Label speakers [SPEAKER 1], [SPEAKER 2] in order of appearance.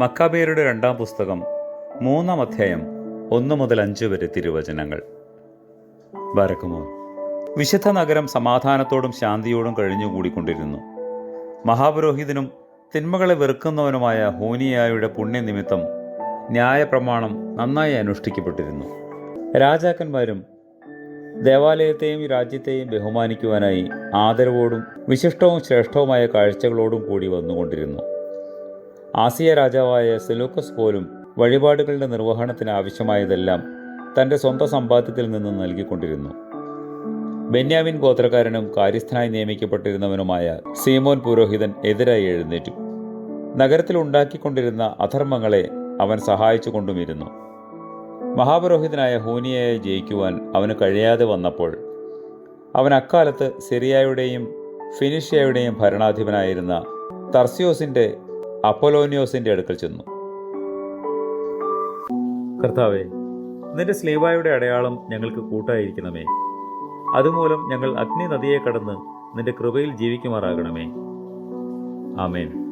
[SPEAKER 1] മക്കാബേരുടെ രണ്ടാം പുസ്തകം മൂന്നാം അധ്യായം ഒന്ന് മുതൽ അഞ്ച് വരെ തിരുവചനങ്ങൾ. ബരക്കുമോ വിശുദ്ധ നഗരം സമാധാനത്തോടും ശാന്തിയോടും കഴിഞ്ഞുകൂടിക്കൊണ്ടിരുന്നു. മഹാപുരോഹിതനും തിന്മകളെ വെറുക്കുന്നവനുമായ ഹോനിയായുടെ പുണ്യനിമിത്തം ന്യായപ്രമാണം നന്നായി അനുഷ്ഠിക്കപ്പെട്ടിരുന്നു. രാജാക്കന്മാരും ദേവാലയത്തെയും രാജ്യത്തെയും ബഹുമാനിക്കുവാനായി ആദരവോടും വിശിഷ്ടവും ശ്രേഷ്ഠവുമായ കാഴ്ചകളോടും കൂടി വന്നുകൊണ്ടിരുന്നു. ആസിയ രാജാവായ സെലൂക്കസ് പോലും വഴിപാടുകളുടെ നിർവഹണത്തിന് ആവശ്യമായതെല്ലാം തന്റെ സ്വന്തം സമ്പാദ്യത്തിൽ നിന്ന് നൽകിക്കൊണ്ടിരുന്നു. ബെന്യാമിൻ ഗോത്രക്കാരനും കാര്യസ്ഥനായി നിയമിക്കപ്പെട്ടിരുന്നവനുമായ സീമോൻ പുരോഹിതൻ എതിരായി എഴുന്നേറ്റു. നഗരത്തിൽ ഉണ്ടാക്കിക്കൊണ്ടിരുന്ന അധർമ്മങ്ങളെ അവൻ സഹായിച്ചുകൊണ്ടുമിരുന്നു. മഹാപുരോഹിതനായ ഹൂനിയയെ ജയിക്കുവാൻ അവന് കഴിയാതെ വന്നപ്പോൾ അവൻ അക്കാലത്ത് സിറിയയുടെയും ഫിനിഷ്യയുടെയും ഭരണാധിപനായിരുന്ന തർസിയോസിന്റെ അപ്പൊലോനിയോസിന്റെ അടുക്കൽ ചെന്നു. കർത്താവേ നിന്റെ സ്ലീവായുടെ അടയാളം ഞങ്ങൾക്ക് കൂട്ടായിരിക്കണമേ. അതുമൂലം ഞങ്ങൾ അഗ്നി നദിയെ കടന്ന് നിന്റെ കൃപയിൽ ജീവിക്കുമാറാകണമേ. ആമേൻ.